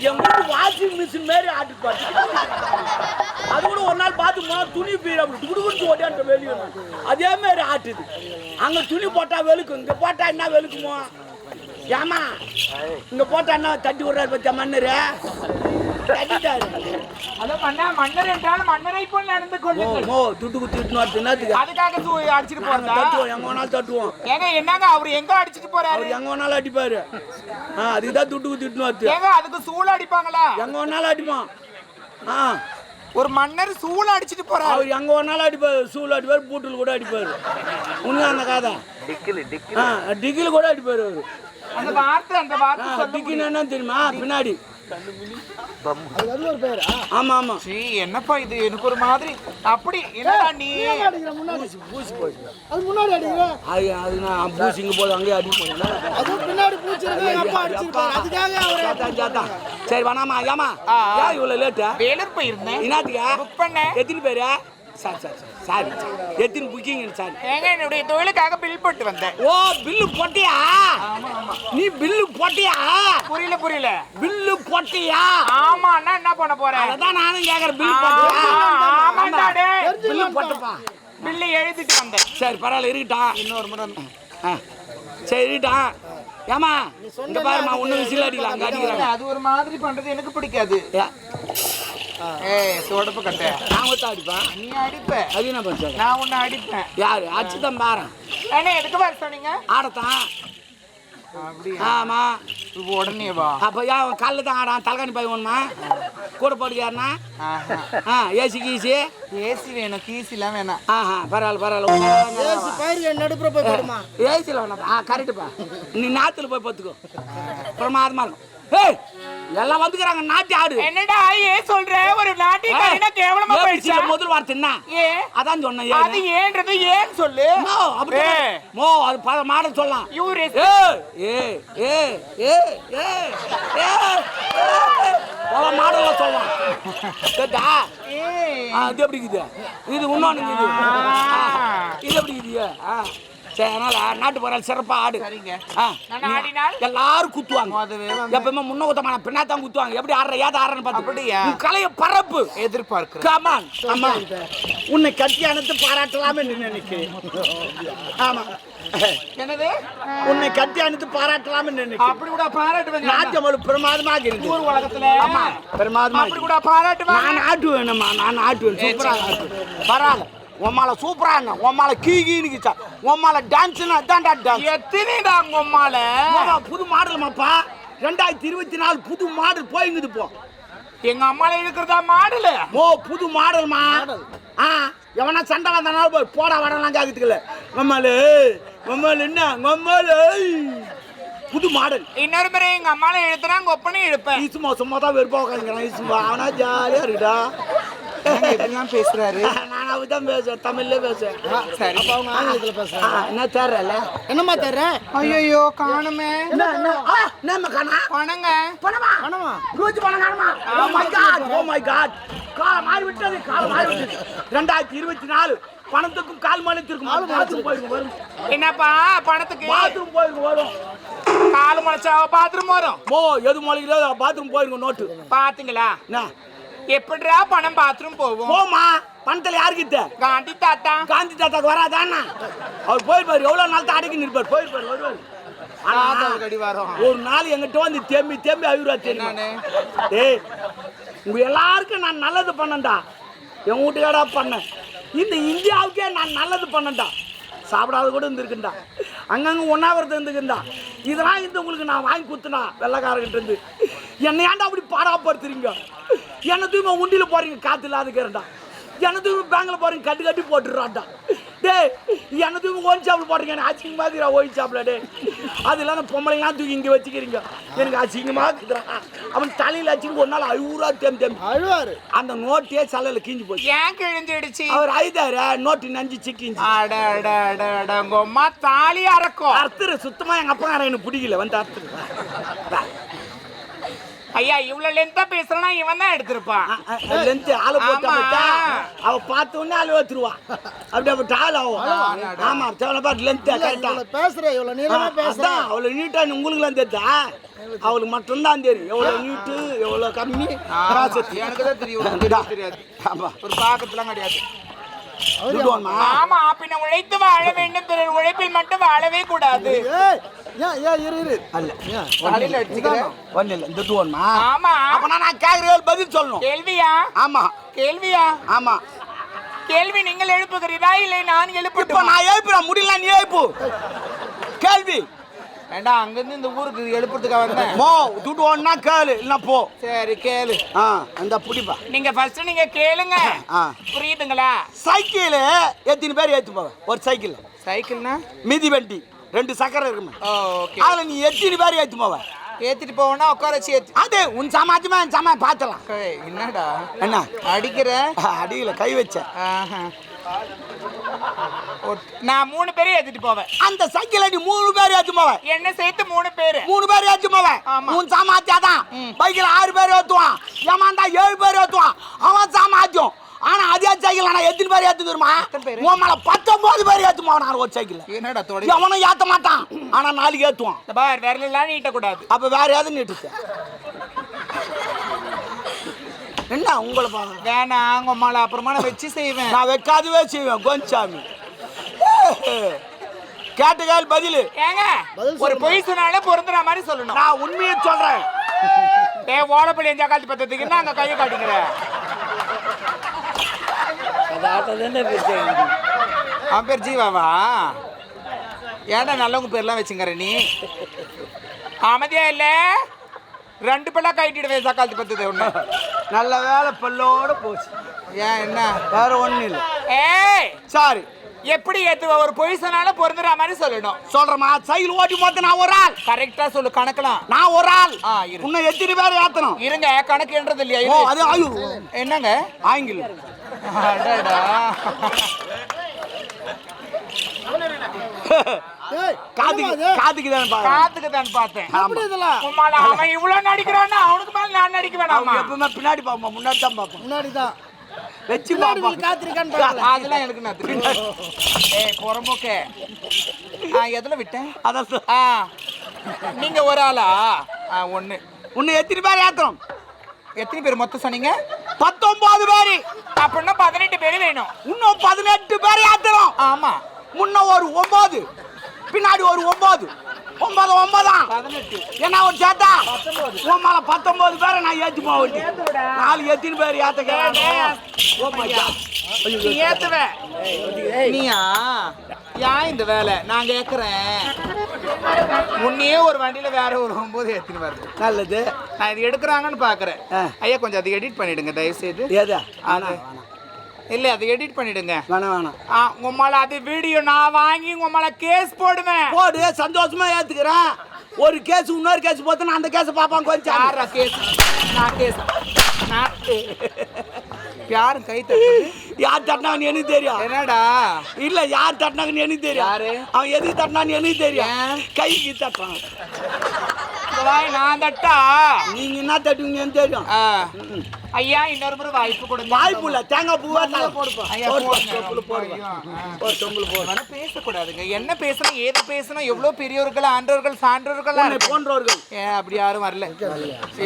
என் வீட்டு washing machine மாதிரி ஆட்டு பாட்டு அது கூட ஒரு நாள் பார்த்து போனா துணி பீர குடுகுடுத்து ஓடியாண்ட வெளியே அதே மாதிரி ஆட்டுது. அங்க துணி போட்டா வெளுக்கும் இங்க போட்டா என்ன வெளுக்குமோ? ஏமா இங்க போட்டா என்ன தட்டி விடுறாரு பத்தியா மன்னரு? என்னங்க அவர் எங்க அடிச்சிட்டு போறாரு? எங்க வேணாலும் அடிப்பாரு. ஆ அதுக்கு தான் துட்டு குத்து இட்டுன்னு வரது. ஏங்க அதுக்கு சூளை அடிப்பாங்களா? எங்க வேணாலும் அடிப்பான். ஆ. ஒரு மன்னர் சூளை அடிச்சிட்டு போறாரு. அவர் எங்க வேணாலும் அடிப்பாரு சூள் அடிப்பாரு பூட்டில் கூட அடிப்பாரு. உண்மை அந்த காதை? ஆ டிக்கில் கூட அடிப்பாரு அவரு. அந்த வார்த்தை அந்த வார்த்தை டிக்கின்னு என்ன தெரியுமா? பின்னாடி. ஆமா ஆமா. சீ, என்னப்பா இது? எனக்கு ஒரு மாதிரி அப்படி என்னடா நீ? பூசி போச்சு அது முன்னாடி அடிங்க அது அது நான் பூசிங்க போது அங்கேயே அடி போடுங்க அது பின்னாடி பூச்சி இருக்கு எங்க அப்பா அடிச்சிருப்பாரு. அதுக்காக அவரு சாத்தான், சாத்தான். சரி வேணாமா ஏமா ஆ. ஏன் இவ்வளவு லேட்டா வேலூர் போயிருந்தேன். என்னத்துக்கா? புக் பண்ணேன். எத்தனை பேரு? சாரி சாரி சாரி எத்தனை புக்கிங் சாரி. ஏங்க என்னுடைய தொழிலுக்காக பில் போட்டு வந்தேன். ஓ பில்லு போட்டியா? நீ பில்லு போட்டியா? புரியல புரியல. பில்லு போட்டியா? ஆமா அண்ணா என்ன பண்ண போறேன் அதான் நானும் கேக்குறேன் பில்லு போட்டியா? ஆமா, ஆமாண்டா டேய். பில்லு போட்டப்பா. பில்லு எழுதிட்டு வந்தேன். சரி பரவாயில்ல இருக்கட்டும். இன்னொரு முறை. ஆ சரி இருக்கட்டும். ஏமா இந்த பாருமா ஒன்றும் விசில் அடிக்கலாம் அங்கே அடிக்கிறாங்க அது ஒரு மாதிரி பண்றது எனக்கு பிடிக்காது. சோடப்பு கட்ட. நான் ஒருத்தன் அடிப்பேன். நீ அடிப்ப. அது என்ன பண்ணுறாங்க நான் உன்னை அடிப்பேன். யாரு? பாரு எதுக்கு வர சொன்னீங்க? ஆடத்தான். ஆமா. இப்போ உடனே வா. அப்போ ஏன் காலைல தான் ஆடான் தலைகாணி போய் ஒன்றுமா கூட போட்டுக்காருனா ஆ ஏசி கீசி? ஏசி வேணும் கீசிலாம் வேணாம். ஆஹா பரவாயில்ல பரவாயில்ல. ஏசி பயிர் நடுப்புற போய் போடுமா? ஏசியில் வேணாம். ஆ கரெக்டுப்பா நீ நாத்துல போய் பார்த்துக்கோ பிரமாதமா இருக்கும். ஏய் எல்லாம் வந்துக்கிறாங்க நாட்டி ஆடு. என்னடா ஏ சொல்ற? ஒரு நாட்டியக்காரனா கேவலமா ஏய், போயிடுச்சா? முதல் வார்த்தை என்ன ஏ அதான் சொன்னேன் அது. ஏன்றது ஏன் சொல்லு? மோ, அப்படி மோ அது பல மாடல் சொல்லலாம். ஏய் ஏய் ஏய் ஏய் ஏய் ஏய். பல மாடல்ல சொல்லலாம் கேட்டா? இது எப்படி இருக்குது? இது இன்னொன்று இருக்குது. ஆ, இது எப்படி இருக்குது? ஆ. சரி அதனால நாட்டு போறாள் சிறப்பா ஆடு. சரிங்க. ஆ? எல்லாரும் குத்துவாங்க. எப்பவுமே முன்ன குத்தமான பின்னா தான் குத்துவாங்க. எப்படி ஆடுற ஏத ஆடுறன்னு பார்த்து. அப்படியா? கலைய பரப்பு. எதிர்பார்க்கிறேன். கமான் ஆமா உன்னை கட்டி அணைத்து பாராட்டலாமே நினைக்கிறேன் ஆமா. என்னது? உன்னை கட்டி அணைத்து பாராட்டலாமே என்று நினைக்கிறேன் அப்படி கூட பாராட்டுவேங்க நாட்டியம் ஒரு பிரமாதமாக இருக்கு ஊர் உலகத்துல. ஆமா பிரமாதமா அப்படி கூட பாராட்டுவாங்க. நான் ஆட்டுவேனம்மா நான் ஆட்டுவேன். சூப்பரா ஆட்டுவேன். பரவாயில்ல உம்மால சூப்பரா என்ன உம்மால கீ கீனுக்குச்சா உம்மால டான்ஸ்னா அதான்டா டான்ஸ் எத்தனைடா உம்மால? மாமா, புது மாடல்மாப்பா ரெண்டாயிரத்தி இருபத்தி நாலு புது மாடல் போயிங்குது போ எங்க அம்மால இருக்கிறதா மாடலு ஓ புது மாடல்மா ஆ எவனா சண்டை வந்தனால போய் போடா வடலாம் கேக்குதுக்கல மம்மாலு மம்மாலு என்ன? மம்மாலு புது மாடல் இன்னொரு முறை எங்க அம்மால எழுத்துனா உங்க ஒப்பனை இழுப்பேன். ஈசுமா சும்மா தான் வெறுப்பா உட்காந்துக்கிறான் ஈசுமா அவனா ஜாலியா இருக்குடா எப்படிலாம் பேசுறாரு? நான் அவதான் பேசுவேன். தமிழ்ல பேசுவேன். சரி. அப்ப அவங்க ஆங்கிலத்துல பேசுறாங்க. என்ன தேர்றல என்னம்மா தர்ற? ஐயோ காணுமே. என்ன காணா? பணங்க. பணமா? பணமா? ரூஜி பணம் காணுமா? Oh my God oh my God காலம் மாறி விட்டது காலம் மாறி விட்டது ரெண்டாயிரத்தி இருபத்தி நாலு பணத்துக்கும் கால் மாநிலத்திற்கும் பாத்ரூம் போயிருக்கும் வரும் என்னப்பா பணத்துக்கு? பாத்ரூம் போயிருக்கும் வரும். கால் முளைச்சா பாத்ரூம் வரும். ஓ எது மொழிகளோ பாத்ரூம் போயிருக்கும் நோட்டு. பாத்தீங்களா? என்ன? எப்படிடா பணம் பாத்ரூம் போகும் போமா பணத்துல யாருக்கிட்ட? காந்தி தாத்தா. காந்தி தாத்தாக்கு வராதானா அவர் போயிருப்பாரு எவ்வளவு நாள் தான் அடக்கி நிற்பார்? போயிருப்பாரு வருவார் ஆனா, தாத்தாவுக்கு அடி வரும். ஒரு நாள் எங்கிட்ட வந்து தேம்பி தேம்பி தெரியுமா? என்னன்னு? ஏய் உங்க எல்லாருக்கும் நான் நல்லது பண்ணேன்டா. என் வீட்டுக்காடா பண்ணேன்? இந்த இந்தியாவுக்கே நான் நல்லது பண்ணேன்டா. சாப்பிடாத கூட இருந்திருக்குண்டா அங்கங்க ஒன்னாவது இருந்துக்குண்டா இதெல்லாம் இந்த உங்களுக்கு நான் வாங்கி குத்துனா வெள்ளக்காரங்கிட்ட இருந்து. என்னை ஏன்டா அப்படி பாடாப்படுத்துறீங்க? என்ன தூய்மை உண்டியில் போறீங்க காற்று இல்லாதுக்கிறேன்டா என்ன தூய்மை பேங்கில் போறீங்க கட்டு கட்டி போட்டுடுறான்டா. டேய் என்ன தூக்கி ஒயின் சாப்பிட போடுறீங்க எனக்கு அசிங்கமா இருக்குடா ஒயின் சாப்பிட டே அது இல்லாம பொம்பளைங்களாம் தூக்கி இங்க வச்சுக்கிறீங்க. எனக்கு அசிங்கமா இருக்குதுடா. அவன் தலையில வச்சுட்டு ஒரு நாள் அழுவுறா தேம் தேம். அழுவாரு. அந்த நோட்டே சலையில கீஞ்சு போச்சு. ஏன் கிழிஞ்சிடுச்சு? அவர் ஐதாரு நோட்டு நஞ்சு சிக்கிஞ்சு அட அட அட அட உங்க அம்மா தாலி அறக்கும் அர்த்தரு சுத்தமா எங்க அப்பா எனக்கு பிடிக்கல. வந்து அர்த்தரு ஐயா இவ்வளவு லென்த்தா பேசுறனா இவன் தான் எடுத்திருப்பான். லென்த் ஆளை போட்டு அவ பார்த்த உடனே ஆளு வத்துருவா அப்படி அப்படி ஆள் ஆகும் ஆமா தேவனை பார்த்து லென்த் கரெக்டா பேசுற இவ்வளவு நீளமா பேசுற. அதான் அவ்வளவு நீட்டா உங்களுக்குலாம் தெரியுதா? அவளுக்கு மட்டும்தான் தெரியும். எவ்வளவு நீட்டு எவ்வளவு கம்மி. எனக்கு தான் தெரியும் தெரியாது, ஆமா. ஒரு பாக்கத்துலாம் கிடையாது? ஆமா பின்ன உழைத்து வாழ வேண்டும் பிறர் உழைப்பில் மட்டும் வாழவே கூடாது. ஏன் ஏன் இரு இரு. அல்ல. ஏன் தலையில அடிச்சுக்கிறேன் ஒண்ணு இல்ல இந்த துவன்மா ஆமா. அப்ப நான் கேக்குறேன் பதில் சொல்லணும். கேள்வியா? ஆமா. கேள்வியா? ஆமா. கேள்வி நீங்கள் எழுப்புகிறீரா? இல்லை நான் இப்ப எழுப்பட்டுமா நான் எழுப்புறேன். முடியல நீ எழுப்பு. கேள்வி. வேண்டாம் அங்கிருந்து இந்த ஊருக்கு எழுப்புறதுக்காக வந்தேன் போ துட்டு ஒன்னா கேளு. இல்ல போ. சரி கேளு. ஆ அந்த புடிப்பா. நீங்க ஃபர்ஸ்ட் நீங்க கேளுங்க. ஆ. புரியுதுங்களா? சைக்கிள் எத்தனை பேர் ஏத்து போவ ஒரு சைக்கிள். சைக்கிள்னா? மிதி வண்டி. ரெண்டு சக்கரை இருக்குமே. ஓகே. அதுல நீ எத்தனை பேர் ஏத்து போவ ஏத்திட்டு போவோம்னா உட்கார வச்சு ஏத்தி. அது உன் சமாஜமா என் சமா பார்த்தலாம் என்னடா? என்ன? அடிக்கிற? அடியில கை வச்ச. நான் மூணு பேரும் ஏத்திட்டு போவேன். அந்த சைக்கிள் நீ மூணு பேர் ஏத்து போவ என்ன சேர்த்து மூணு பேரு? மூணு பேர் ஏத்து போவ ஆமா. உன் சாமாத்தியாதான் ம். பைக்கில் ஆறு பேர் ஏத்துவான். ஏமாந்தா ஏழு பேர் ஏத்துவான். அவன் சாமாத்தியம் ஆனா அதே சைக்கிள்? நான் எத்தனை பேர் ஏத்து தெரியுமா? உன் மேல பத்தொன்பது பேர் ஏத்துமா? நான் ஒரு சைக்கிள் என்னடா தொட எவனும் ஏத்த மாட்டான். ஆனா நாளைக்கு ஏத்துவான். பார் விரலாம் நீட்டக்கூடாது. அப்ப வேற ஏதாவது நீட்டுச்சு? என்ன உங்களை பாருங்க வேணாம் உங்க அம்மால அப்புறமா நான் வச்சு செய்வேன். நான் வைக்காதவே செய்வேன் கோஞ்சாமி கேட்ட கேள் பதில். ஏங்க ஒரு. பொய் சொன்னாலே பொருந்துற மாதிரி சொல்லணும். நான் உண்மையை சொல்றேன். ஏ ஓலப்பள்ளி எஞ்சா காலத்து பத்தத்துக்கு என்ன அங்க கையை காட்டிக்கிற அவன் பேர் ஜீவாவா? ஏன்டா நல்லவங்க பேர்லாம் வச்சுங்கிற நீ? அமைதியா இல்ல? ரெண்டு பிள்ளை கைட்டிடுவேன் சக்காலத்து பத்தது ஒண்ணு நல்ல வேலை பல்லோட போச்சு. ஏன் என்ன? வேற ஒண்ணும் இல்லை. ஏய்! சாரி எப்படி ஏத்துவ? ஒரு பொய் சொன்னாலும் பொருந்துற மாதிரி சொல்லணும். சொல்றேம்மா. சைக்கிள் ஓட்டி போத்த நான் ஒரு ஆள். கரெக்டா சொல்லு கணக்கலாம் நான் ஒரு ஆள். உன்னை எத்தனை பேர் ஏத்தணும்? இருங்க கணக்குன்றது இல்லையா. அது ஆயு என்னங்க? ஆங்கிலம்? காதுக்கு தான் காத்துக்கு தான் பார்த்தேன். அவன் இவ்வளவு நடிக்கிறான்னா அவனுக்கு மேல நான் நடிக்க வேணாமா? எப்பவுமே பின்னாடி பார்ப்போம் முன்னாடி தான் பார்ப்போம் முன்னாடி தான். வச்சு நீ காத்திருக்கான்னு அதெல்லாம் எனக்கு நான் தெரியும். ஏய் புறம்போக்கே. ஆ எதுல விட்டேன்? அதான் ஆ நீங்க ஒரு ஆளா? ஆ ஒண்ணு. உன்னை எத்தனை பேர் ஏத்தணும் எத்தனை பேர் மொத்தம் சொன்னீங்க? பத்தொன்பது பேர். அப்படின்னா பதினெட்டு பேர் வேணும். இன்னும் பதினெட்டு பேர் ஏத்தணும் ஆமா. முன்ன ஒரு ஒன்பது பின்னாடி ஒரு ஒன்பது ஒன்பது ஒன்பதாம். என்ன ஒரு சேத்தா உன் மேல பத்தொன்பது பேரை நான் ஏத்தி போவேன் நாலு எத்தனை பேர் ஏத்த கேட்கறேன். Oh my God. நீ ஏத்துவ. நீயா? ஏன் இந்த வேலை? நான் கேக்குறேன். உன்னையே ஒரு வண்டியில வேற ஒரு ஒன்பது ஏத்தின்னு வருது நல்லது. நான் இது எடுக்கிறாங்கன்னு பாக்குறேன். ஆ. ஐயா கொஞ்சம் அதை எடிட் பண்ணிடுங்க தயவு செய்து ஏதா? அது இல்ல அதை எடிட் பண்ணிடுங்க. வேணாம் வேணாம். ஆ, உங்க மேல அது வீடியோ நான் வாங்கி உங்க மேல கேஸ் போடுவேன். போடு சந்தோஷமா ஏத்துக்கிறேன். ஒரு கேஸ் இன்னொரு கேஸ் போத்து நான் அந்த கேஸ் பாப்பான் கொஞ்சம் யாரா கேஸ் நான் கேஸ் நான் யாரும் கை தட்டுறது? யார் தட்டினாங்கன்னு எனக்கு தெரியும். என்னடா? இல்ல யார் தட்டினாங்கன்னு எனக்கு தெரியும். யாரு? அவன் எதுக்கு தட்டினான்னு எனக்கு தெரியும்? கைக்கு தட்டான் வாய் நான் தட்டா? நீங்க என்ன தட்டுவீங்கன்னு தெரியும். ஐயா இன்னொரு முறை வாய்ப்பு கொடுங்க. வாய்ப்பு இல்ல. தேங்காய் பூவா போடுப்பா ஐயா, போடுப்பா போடுங்க. தொப்புல போடுப்பா ஐயா, ஆ. ஒரு தொம்புல போடு அதெல்லாம் பேசக்கூடாதுங்க. என்ன பேசணும் ஏது பேசணும் எவ்வளவு பெரியவர்கள் ஆண்டவர்கள் சான்றோர்கள் உன்னை போன்றவர்கள். ஏன் அப்படி யாரும் வரல.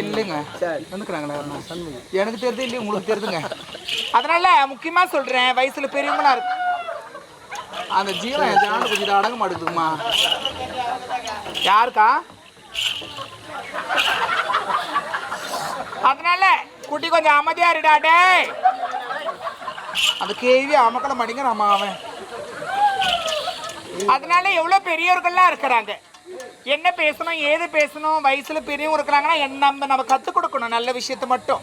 இல்லைங்க. வந்துக்கிறாங்களா எனக்கு தெரியுது இல்லையா உங்களுக்கு தெரியுதுங்க அதனால முக்கியமா சொல்றேன் வயசுல பெரியவங்களா இருக்கு. அந்த ஜீவன் ஜான கொஞ்சம் அடங்க மாட்டேங்குதுமா யாருக்கா? அதனால குட்டி கொஞ்சம் அமைதியா இருடாடே அது கேள்வி அமக்கல நம்ம அவன். அதனால எவ்வளவு பெரியவர்கள்லாம் இருக்கிறாங்க? என்ன பேசணும் ஏது பேசணும் வயசுல பெரியவங்க இருக்கிறாங்கன்னா என்ன நம்ம நம்ம கத்துக் கொடுக்கணும் நல்ல விஷயத்த மட்டும்.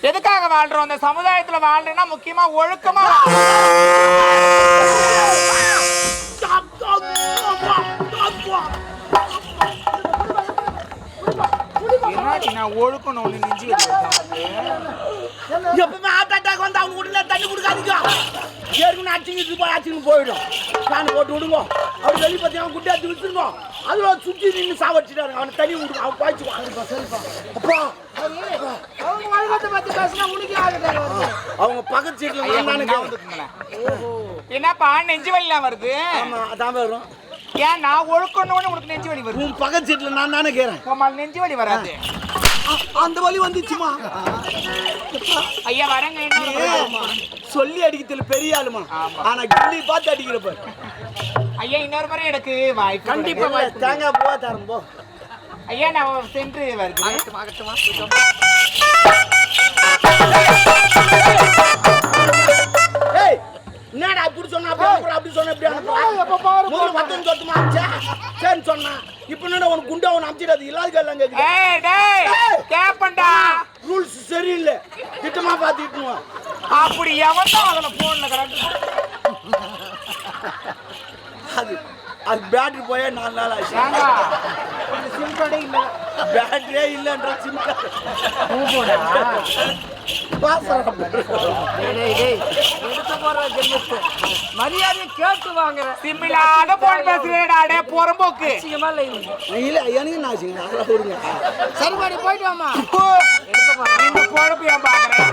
எதுக்காக வாழ்றோம்? அந்த சமுதாயத்துல வாழ்றேன்னா முக்கியமா ஒழுக்கமா வாழணும். ஒழுக்கணும் ஒண்ணு நெஞ்சு? எப்பவுமே ஹார்ட் அட்டாக் வந்து அவங்க உடனே தண்ணி கொடுக்காதீங்க. ஏற்கனவே அடிச்சுக்கிட்டு போய் அடிச்சுன்னு போயிடும். ஃபேன் போட்டு விடுங்க. அவர் வெளியே பற்றி அவன் குட்டி அடிச்சு விட்டுருங்க அதில் சுற்றி நின்று சாவடிச்சிட்டாரு. அவனை தண்ணி விடுங்க அவன் பாய்ச்சுவான் அப்பா. அவங்க வழக்கத்தை பார்த்து பேசினா உனக்கு ஆகுது அவங்க பக்கத்து சீட்டில். என்னப்பா நெஞ்சு வலிலாம் வருது? ஆமாம் அதான் வரும். ஏன் நான் ஒழுக்கணும் உனக்கு நெஞ்சு வலி வருது? உன் பக்கத்து சீட்டில் நான் தானே கேறேன். உமால் நெஞ்சு வலி வராது. அந்த வலி வந்துச்சுமா? ஐயா வரங்க. என்ன சொல்லி அடிக்கிறதுல பெரிய ஆளுமா. ஆனா கிள்ளி பார்த்து அடிக்கிறப்ப ஐயா இன்னொரு முறை எனக்கு வாய்ப்பு கண்டிப்பா. தேங்காய் போவா தரம் போ. ஐயா நான் சென்று வருது ஏய் என்னடா இப்படி சொன்னா? அப்படி அப்படி சொன்னா இப்படி? முதல்ல வத்தம் சொத்துமா? அமிச்சா? சரின்னு சொன்னா. இப்ப என்னடா உனக்கு குண்டா உன்னை அமிச்சிடாது, இல்லாத கேக்குது. ஏய் டேய் கேப்பண்டா. rules சரியில்லை. திட்டமா இட்டுனுவா. அப்படி எவன் அதுல போன்ல கரெக்ட் அது அது பேட்டரி போயே நாலு நாள் ஆச்சு. சிம் கார்டே இல்ல. பேட்டரியே இல்லைன்ற சிம் மரியாதை கேட்டு வாங்குற சிம் இல்லாத போன் பேசுறேடா டே புறம்போக்கு. இல்லை எனக்கு என்ன ஆச்சுங்க அதெல்லாம் விடுங்க சரி பாடி போயிட்டு வாமா இந்த பொழப்பு ஏன் பாக்குறேன்.